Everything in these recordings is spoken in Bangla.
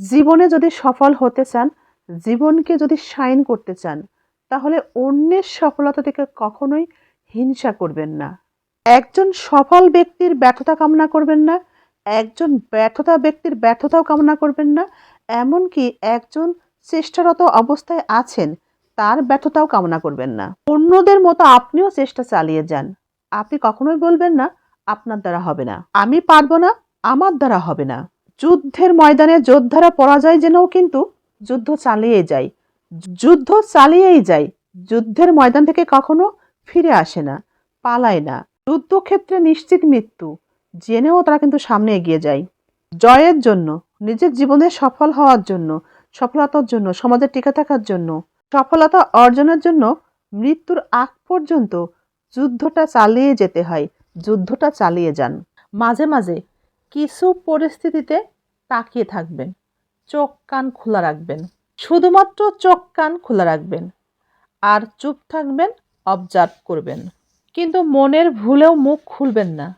জীবনে যদি সফল হতে চান, জীবনকে যদি শাইন করতে চান, তাহলে অন্যের সফলতা থেকে কখনোই হিংসা করবেন না। একজন সফল ব্যক্তির ব্যর্থতা কামনা করবেন না, একজন ব্যর্থতা ব্যক্তির ব্যর্থতাও কামনা করবেন না, এমনকি একজন চেষ্টারত অবস্থায় আছেন, তার ব্যর্থতাও কামনা করবেন না। অন্যদের মতো আপনিও চেষ্টা চালিয়ে যান। আপনি কখনোই বলবেন না, আপনার দ্বারা হবে না। আমি পারব না, আমার দ্বারা হবে না। যুদ্ধের ময়দানে যোদ্ধারা পরাজয় জেনেও কিন্তু যুদ্ধ চালিয়ে যায়। যুদ্ধ চালিয়েই যায়। যুদ্ধের ময়দান থেকে কখনো ফিরে আসে না, পালায় না। যুদ্ধক্ষেত্রে নিশ্চিত মৃত্যু, জেনেও তারা কিন্তু সামনে এগিয়ে যায়। জয়ের জন্য, নিজের জীবনে সফল হওয়ার জন্য, সফলতার জন্য, সমাজে টিকে থাকার জন্য, সফলতা অর্জনের জন্য মৃত্যুর আগ পর্যন্ত যুদ্ধটা চালিয়ে যেতে হয়, যুদ্ধটা চালিয়ে যান। মাঝে মাঝে কিছু পরিস্থিতিতে তাকিয়ে থাকবেন। চোখ কান খোলা রাখবেন। শুধুমাত্র চোখ কান খোলা রাখবেন। আর চুপ থাকবেন অবজার্ভ করবেন। কিন্তু মনের ভুলেও মুখ খুলবেন না।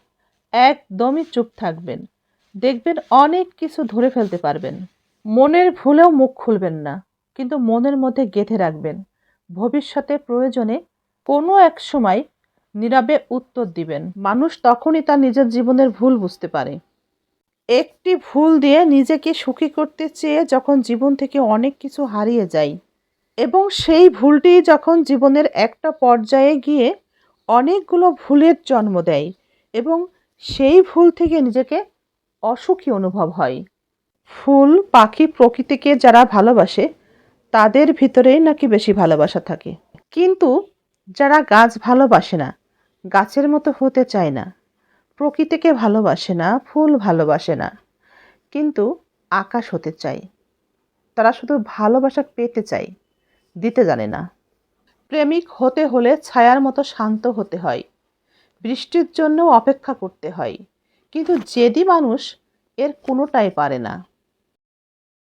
একদমই চুপ থাকবেন। দেখবেন অনেক কিছু ধরে ফেলতে পারবেন। মনের ভুলেও মুখ খুলবেন না। কিন্তু মনের মধ্যে গেঁথে রাখবেন। ভবিষ্যতে প্রয়োজনে কোনো এক সময় নীরবে উত্তর দিবেন। মানুষ তখনই তার নিজের জীবনের ভুল বুঝতে পারে। একটি ভুল দিয়ে নিজেকে সুখী করতে চেয়ে যখন জীবন থেকে অনেক কিছু হারিয়ে যায় এবং সেই ভুলটি যখন জীবনের একটা পর্যায়ে গিয়ে অনেকগুলো ভুলের জন্ম দেয় এবং সেই ভুল থেকে নিজেকে অসুখী অনুভব হয়। ফুল, পাখি প্রকৃতিকে যারা ভালোবাসে, তাদের ভিতরেই নাকি বেশি ভালোবাসা থাকে। কিন্তু যারা গাছ ভালোবাসে না, গাছের মতো হতে চায় না। প্রকৃতিকে ভালোবাসে না, ফুল ভালোবাসে না। কিন্তু আকাশ হতে চাই। তারা শুধু ভালোবাসা পেতে চাই, দিতে জানে না। প্রেমিক হতে হলে ছায়ার মতো শান্ত হতে হয়। বৃষ্টির জন্য অপেক্ষা করতে হয়। কিন্তু জেদি মানুষ এর কোনোটাই পারে না।